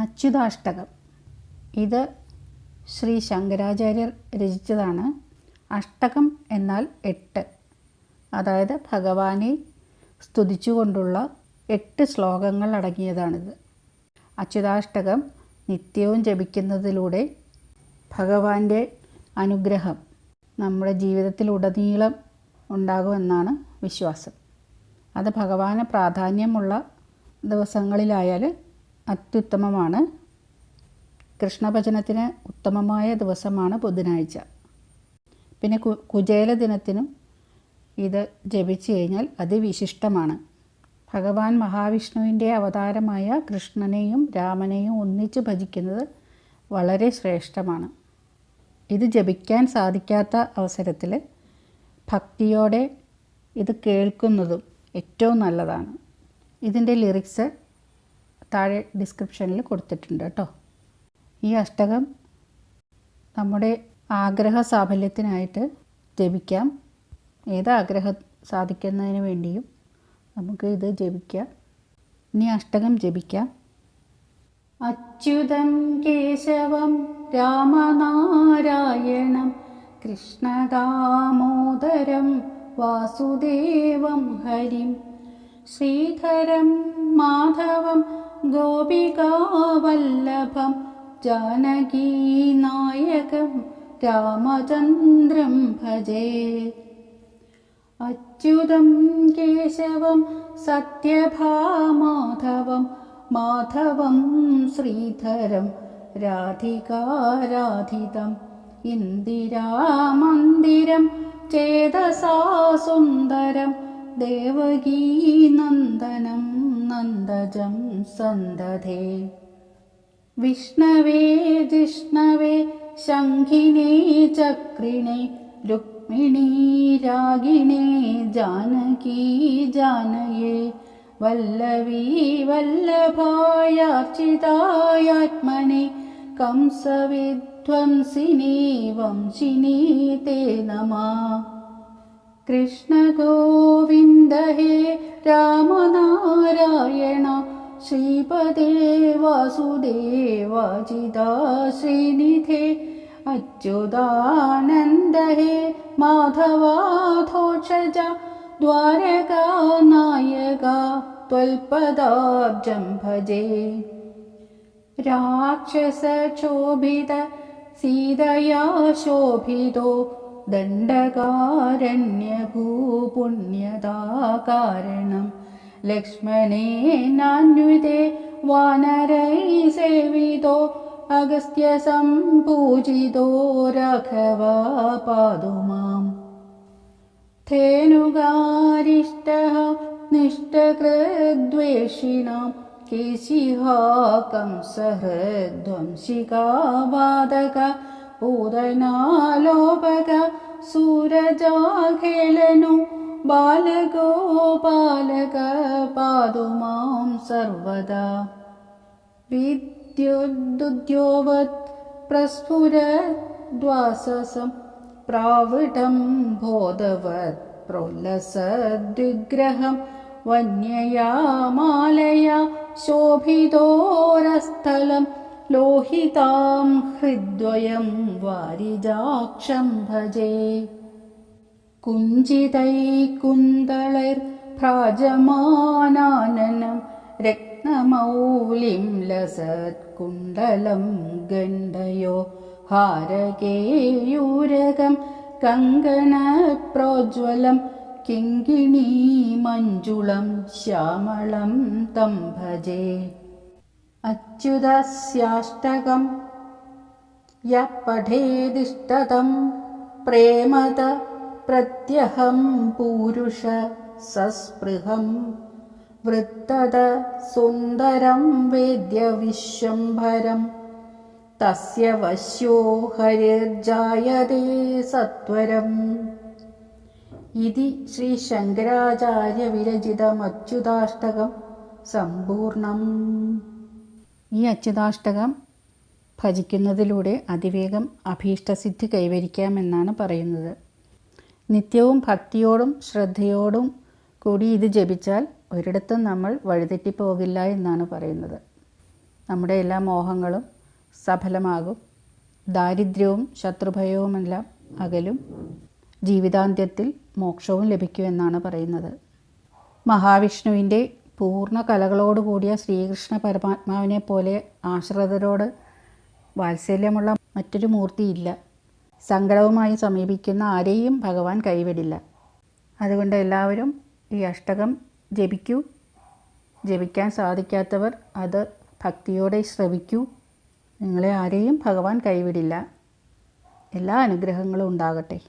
അച്യുതാഷ്ടകം. ഇത് ശ്രീ ശങ്കരാചാര്യർ രചിച്ചതാണ്. അഷ്ടകം എന്നാൽ എട്ട്. അതായത് ഭഗവാനെ സ്തുതിച്ചുകൊണ്ടുള്ള എട്ട് ശ്ലോകങ്ങൾ അടങ്ങിയതാണിത്. അച്യുതാഷ്ടകം നിത്യവും ജപിക്കുന്നതിലൂടെ ഭഗവാന്റെ അനുഗ്രഹം നമ്മുടെ ജീവിതത്തിലുടനീളം ഉണ്ടാകുമെന്നാണ് വിശ്വാസം. അത് ഭഗവാന് പ്രാധാന്യമുള്ള ദിവസങ്ങളിലായാൽ അത്യുത്തമമാണ്. കൃഷ്ണഭജനത്തിന് ഉത്തമമായ ദിവസമാണ് ബുധനാഴ്ച. പിന്നെ കു കുചേല ദിനത്തിനും ഇത് ജപിച്ചു കഴിഞ്ഞാൽ അതിവിശിഷ്ടമാണ്. ഭഗവാൻ മഹാവിഷ്ണുവിന്റെ അവതാരമായ കൃഷ്ണനെയും രാമനെയും ഒന്നിച്ച് ഭജിക്കുന്നത് വളരെ ശ്രേഷ്ഠമാണ്. ഇത് ജപിക്കാൻ സാധിക്കാത്ത അവസരത്തിൽ ഭക്തിയോടെ ഇത് കേൾക്കുന്നതും ഏറ്റവും നല്ലതാണ്. ഇതിന്റെ ലിറിക്സ് താഴെ ഡിസ്ക്രിപ്ഷനിൽ കൊടുത്തിട്ടുണ്ട് കേട്ടോ ഈ അഷ്ടകം നമ്മുടെ ആഗ്രഹ സാഫല്യത്തിനായിട്ട് ജപിക്കാം. ഏത് ആഗ്രഹം സാധിക്കുന്നതിന് വേണ്ടിയും നമുക്ക് ഇത് ജപിക്കാം. ഇനി അഷ്ടകം ജപിക്കാം. അച്യുതം കേശവം രാമനാരായണം കൃഷ്ണദാമോദരം വാസുദേവം ഹരിം ശ്രീധരം മാധവം ഗോപികാവല്ലഭം ജാനകീനായകം രാമചന്ദ്രം ഭജേ. അച്യുതം കേശവം സത്യഭാമാധവം മാധവം ശ്രീധരം രാധികാരാധിതം ഇന്ദിരാമന്ദിരം ചേതസാ സുന്ദരം ദേവകീനന്ദനം നന്ദജം സന്തതേ വിഷ്ണവേ ജിഷ്ണവേ ശംഖിനേ ചക്രിണേ രുക്മിണീ രാഗിണേ ജാനകീ ജാനയേ വല്ലവീ വല്ലഭായാർച്ചിതായാത്മനെ कंसविध्वंसिनी वंशिनी ते नमः कृष्णगोविन्द हे रामनारायण श्रीपदे वासुदेवाजिदा श्रीनिधे अच्युतानन्द हे माधवाधोषजा द्वारका नायका त्वल्पदाब्जं भजे। राक्षसक्षोभित सीतया शोभितो दण्डकारण्यभूपुण्यदाकारणं लक्ष्मणेनान्विते वानरैः सेवितो अगस्त्यसम्पूजितो राघवा पादु माम् धेनुगारिष्टः निष्ठकृद्वेषिणां केशिहा कंसहृद्वंशिका वादक പൂതനാലോപക സൂരജാഖേലനു ബാലഗോപാലക പാതുമാം സർവദാ. വിദ്യുദ്ദ്യോവത് പ്രസ്ഫുരദ്വാസസം പ്രാവിടം ബോധവത് പ്രോല്ലസദ്വിഗ്രഹം വന്യയാ മാലയ ശോഭിതോരസ്ഥലം लोहितां हृद्वयं वारिजाक्षं भजे कुञ्जितैकुन्दलैर्भ्राजमानाननं रत्नमौलिं लसत्कुण्डलं गण्डयो हारकेयूरकं कङ्कणप्रोज्वलं किङ्किणीमञ्जुलं श्यामलं तं भजे अच्युतस्याष्टकं यः पठेदिष्टतं प्रेमत प्रत्यहं पूरुष सस्पृहं वृत्तद सुन्दरं वेद्य विश्वम्भरं तस्य वश्यो हरिर्जायते सत्वरम् इति श्रीशङ्कराचार्यविरचितमच्युताष्टकं सम्पूर्णम् ഈ അച്യുതാഷ്ടകം ഭജിക്കുന്നതിലൂടെ അതിവേഗം അഭീഷ്ടസിദ്ധി കൈവരിക്കാമെന്നാണ് പറയുന്നത്. നിത്യവും ഭക്തിയോടും ശ്രദ്ധയോടും കൂടി ഇത് ജപിച്ചാൽ ഒരിടത്തും നമ്മൾ വഴിതെറ്റിപ്പോകില്ല എന്നാണ് പറയുന്നത്. നമ്മുടെ എല്ലാ മോഹങ്ങളും സഫലമാകും. ദാരിദ്ര്യവും ശത്രുഭയവുമെല്ലാം അകലും ജീവിതാന്ത്യത്തിൽ മോക്ഷവും ലഭിക്കുമെന്നാണ് പറയുന്നത്. മഹാവിഷ്ണുവിന്റെ പൂർണ കലകളോടുകൂടിയ ശ്രീകൃഷ്ണ പരമാത്മാവിനെ പോലെ ആശ്രിതരോട് വാത്സല്യമുള്ള മറ്റൊരു മൂർത്തിയില്ല. സങ്കടവുമായി സമീപിക്കുന്ന ആരെയും ഭഗവാൻ കൈവിടില്ല. അതുകൊണ്ട് എല്ലാവരും ഈ അഷ്ടകം ജപിക്കൂ. ജപിക്കാൻ സാധിക്കാത്തവർ അത് ഭക്തിയോടെ ശ്രവിക്കൂ. നിങ്ങളെ ആരെയും ഭഗവാൻ കൈവിടില്ല. എല്ലാ അനുഗ്രഹങ്ങളും ഉണ്ടാകട്ടെ.